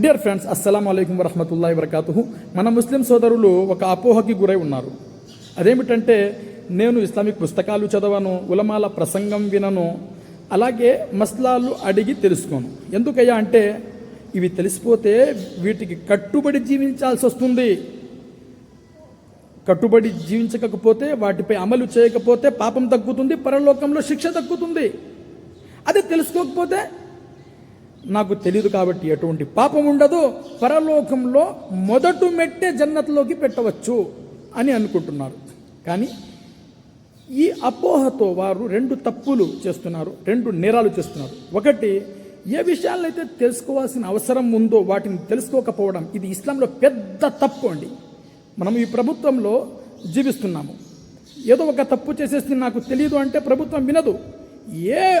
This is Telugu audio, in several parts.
డియర్ ఫ్రెండ్స్ అస్సలం అయికం వరహమతుల్లా వరకాతు మన ముస్లిం సోదరులు ఒక అపోహకి గురై ఉన్నారు. అదేమిటంటే నేను ఇస్లామిక్ పుస్తకాలు చదవను ఉలమాల ప్రసంగం వినను అలాగే మస్లాలు అడిగి తెలుసుకోను. ఎందుకయ్యా అంటే ఇవి తెలిసిపోతే వీటికి కట్టుబడి జీవించాల్సి వస్తుంది. కట్టుబడి జీవించకపోతే వాటిపై అమలు చేయకపోతే పాపం తగ్గుతుంది పరలోకంలో శిక్ష తగ్గుతుంది. అదే తెలుసుకోకపోతే నాకు తెలియదు కాబట్టి ఎటువంటి పాపం ఉండదు. పరలోకంలో మొదటి మెట్టే జన్నత్లోకి పెట్టవచ్చు అని అనుకుంటున్నారు. కానీ ఈ అపోహతో వారు రెండు తప్పులు చేస్తున్నారు రెండు నేరాలు చేస్తున్నారు. ఒకటి ఏ విషయాలైతే అయితే తెలుసుకోవాల్సిన అవసరం ఉందో వాటిని తెలుసుకోకపోవడం ఇది ఇస్లాంలో పెద్ద తప్పు అండి. మనం ఈ ప్రభుత్వంలో జీవిస్తున్నాము. ఏదో ఒక తప్పు చేసేసి నాకు తెలియదు అంటే ప్రభుత్వం వినదు. ఏ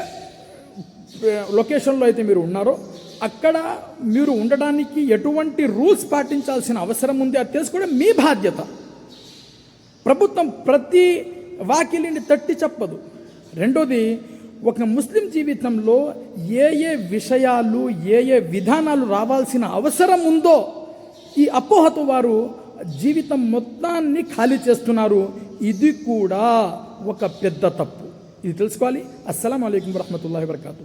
లొకేషన్లో అయితే మీరు ఉన్నారో అక్కడ మీరు ఉండడానికి ఎటువంటి రూల్స్ పాటించాల్సిన అవసరం ఉంది అది తెలుసుకోవడం మీ బాధ్యత. ప్రభుత్వం ప్రతి వాకిలిని తట్టి చెప్పదు. రెండోది ఒక ముస్లిం జీవితంలో ఏ ఏ విషయాలు ఏ ఏ విధానాలు రావాల్సిన అవసరం ఉందో ఈ అపోహతో వారు జీవితం మొత్తాన్ని ఖాళీ చేస్తున్నారు. ఇది కూడా ఒక పెద్ద తప్పు. ఇది తెలుసుకోవాలి. అస్సలం అయికం వరహమూల వరకాతూ